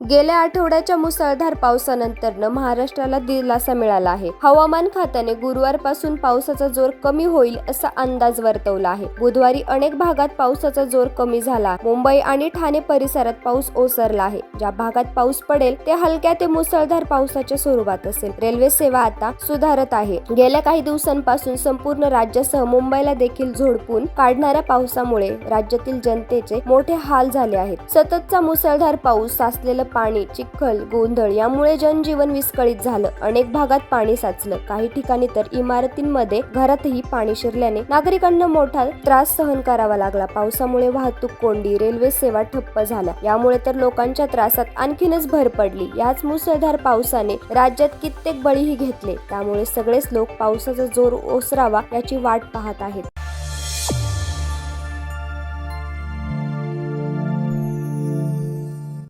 गेल्या आठवड्याच्या मुसळधार पावसानंतर महाराष्ट्राला दिलासा मिळाला आहे. हवामान खात्याने गुरुवारपासून पावसाचा जोर कमी होईल असा अंदाज वर्तवला आहे. बुधवारी अनेक भागात पावसाचा जोर कमी झाला. मुंबई आणि ठाणे परिसरात पाऊस ओसरला आहे. ज्या भागात पाऊस पडेल ते हलक्या ते मुसळधार पावसाच्या स्वरूपात असेल. रेल्वे सेवा आता सुधारत आहे. गेल्या काही दिवसांपासून संपूर्ण राज्यासह मुंबईला देखील झोडपून काढणाऱ्या पावसामुळे राज्यातील जनतेचे मोठे हाल झाले आहेत. सततचा मुसळधार पाऊस साचलेलं पाणी चिखल गोंधळ यामुळे जनजीवन विस्कळीत झालं. अनेक भागात पाणी साचलं. काही ठिकाणी तर इमारतींमध्ये घरातही पाणी शिरल्याने नागरिकांना मोठा त्रास सहन करावा लागला. पावसामुळे वाहतूक कोंडी रेल्वे सेवा ठप्प झाल्या. यामुळे तर लोकांच्या त्रासात आणखीनच भर पडली. याच मुसळधार पावसाने राज्यात कित्येक बळीही घेतले. त्यामुळे सगळेच लोक पावसाचा जोर ओसरावा याची वाट पाहत आहेत.